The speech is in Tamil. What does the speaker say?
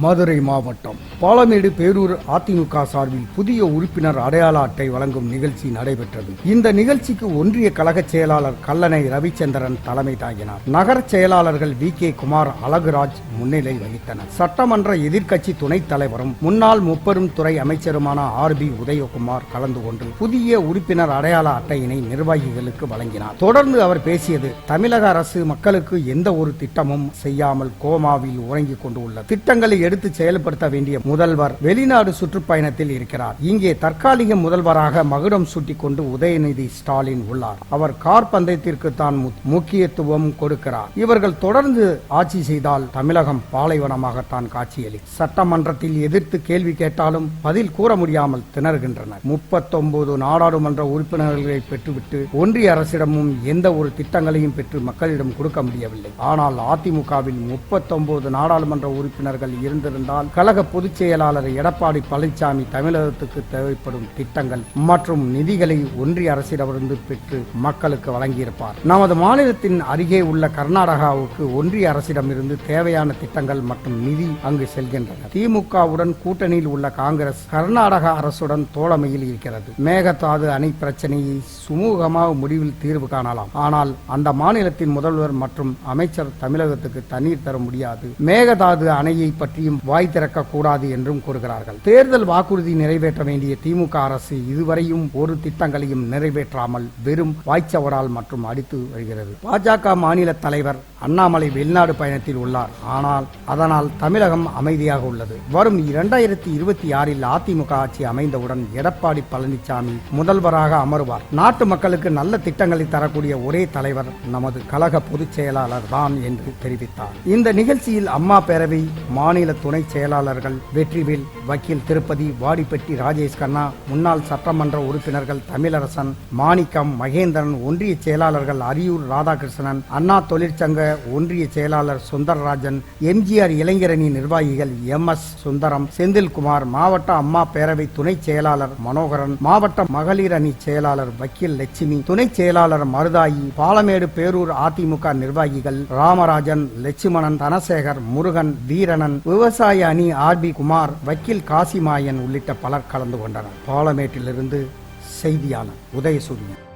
மதுரை மாவட்டம் பாலமேடு பேரூர் அதிமுக சார்பில் புதிய உறுப்பினர் அடையாள அட்டை வழங்கும் நிகழ்ச்சி நடைபெற்றது. இந்த நிகழ்ச்சிக்கு ஒன்றிய கழக செயலாளர் கல்லணை ரவிச்சந்திரன் தலைமை தாங்கினார். நகர செயலாளர்கள் வி. கே. குமார் அழகுராஜ் முன்னிலை வகித்தனர். சட்டமன்ற எதிர்க்கட்சி துணைத் தலைவரும் முன்னாள் முப்பெரும் துறை அமைச்சருமான ஆர். பி. உதயகுமார் கலந்து கொண்டு புதிய உறுப்பினர் அடையாள அட்டையினை நிர்வாகிகளுக்கு வழங்கினார். தொடர்ந்து அவர் பேசியது தமிழக அரசு மக்களுக்கு எந்த ஒரு திட்டமும் செய்யாமல் கோமாவில் உறங்கிக் கொண்டு திட்டங்களை எடுத்து செயல்படுத்த வேண்டிய முதல்வர் வெளிநாடு சுற்றுப்பயணத்தில் இருக்கிறார். இங்கே தற்காலிக முதல்வராக மகுடம் சூட்டிக்கொண்டு உதயநிதி ஸ்டாலின் உள்ளார். அவர் கார் பந்தயத்திற்கு தான் முக்கியத்துவம் கொடுக்கிறார். இவர்கள் தொடர்ந்து ஆட்சி செய்தால் தமிழகம் பாலைவனமாகத்தான் காட்சியளி சட்டமன்றத்தில் எதிர்த்து கேள்வி கேட்டாலும் பதில் கூற முடியாமல் திணறுகின்றனர். முப்பத்தொன்பது நாடாளுமன்ற உறுப்பினர்களை பெற்றுவிட்டு ஒன்றிய அரசிடமும் எந்த ஒரு திட்டங்களையும் பெற்று மக்களிடம் கொடுக்க முடியவில்லை. ஆனால் அதிமுகவில் முப்பத்தொன்பது நாடாளுமன்ற உறுப்பினர்கள் இருந்திருந்தால் கழக பொதுச் செயலாளர் எடப்பாடி பழனிசாமி தமிழகத்துக்கு தேவைப்படும் திட்டங்கள் மற்றும் நிதிகளை ஒன்றிய அரசிடமிருந்து பெற்று மக்களுக்கு வழங்கியிருப்பார். நமது மாநிலத்தின் அருகே உள்ள கர்நாடகாவுக்கு ஒன்றிய அரசிடமிருந்து தேவையான திட்டங்கள் மற்றும் நிதி அங்கு செல்கின்றன. திமுகவுடன் கூட்டணியில் உள்ள காங்கிரஸ் கர்நாடக அரசுடன் தோழமையில் இருக்கிறது. மேகதாது அணை பிரச்சனையை சுமூகமாக முடிவில் தீர்வு காணலாம். ஆனால் அந்த மாநிலத்தின் முதல்வர் மற்றும் அமைச்சர் தமிழகத்துக்கு தண்ணீர் தர முடியாது. மேகதாது அணையை பற்றி பற்றியும் வாய் திறக்க கூடாது என்றும் கூறுகிறார்கள். தேர்தல் வாக்குறுதி நிறைவேற்ற வேண்டிய திமுக அரசு இதுவரையும் ஒரு திட்டங்களையும் நிறைவேற்றாமல் வெறும் வாய்ச்சவடால் மற்றும் அடித்து வருகிறது. பாஜக மாநில தலைவர் அண்ணாமலை வெளிநாடு பயணத்தில் உள்ளார். ஆனால் அதனால் தமிழகம் அமைதியாக உள்ளது. வரும் இரண்டாயிரத்தி இருபத்தி ஆறில் அதிமுக ஆட்சி அமைந்தவுடன் எடப்பாடி பழனிசாமி முதல்வராக அமருவார். நாட்டு மக்களுக்கு நல்ல திட்டங்களை தரக்கூடிய ஒரே தலைவர் நமது கழக பொதுச் செயலாளர் தான் என்று தெரிவித்தார். இந்த நிகழ்ச்சியில் அம்மா பேரவை மாநில துணை செயலாளர்கள் வெற்றிவேல் வக்கீல் திருப்பதி வாடிப்பட்டி ராஜேஷ் கண்ணா முன்னாள் சட்டமன்ற உறுப்பினர்கள் தமிழரசன் மாணிக்கம் மகேந்திரன் ஒன்றிய செயலாளர்கள் அரியூர் ராதாகிருஷ்ணன் அண்ணா தொழிற்சங்க ஒன்றிய செயலாளர் சுந்தரராஜன் எம்ஜிஆர் இளைஞரணி நிர்வாகிகள் எம் எஸ் சுந்தரம் செந்தில்குமார் மாவட்ட அம்மா பேரவை துணை செயலாளர் மனோகரன் மாவட்ட மகளிர் அணி செயலாளர் வக்கீல் லட்சுமி துணை செயலாளர் மருதாயி பாலமேடு பேரூர் அதிமுக நிர்வாகிகள் ராமராஜன் லட்சுமணன் தனசேகர் முருகன் வீரணன் விவசாய அணி ஆர் பி குமார் வக்கீல் காசிமாயன் உள்ளிட்ட பலர் கலந்து கொண்டனர். பாலமேட்டிலிருந்து செய்தியாளர் உதயசூரியன்.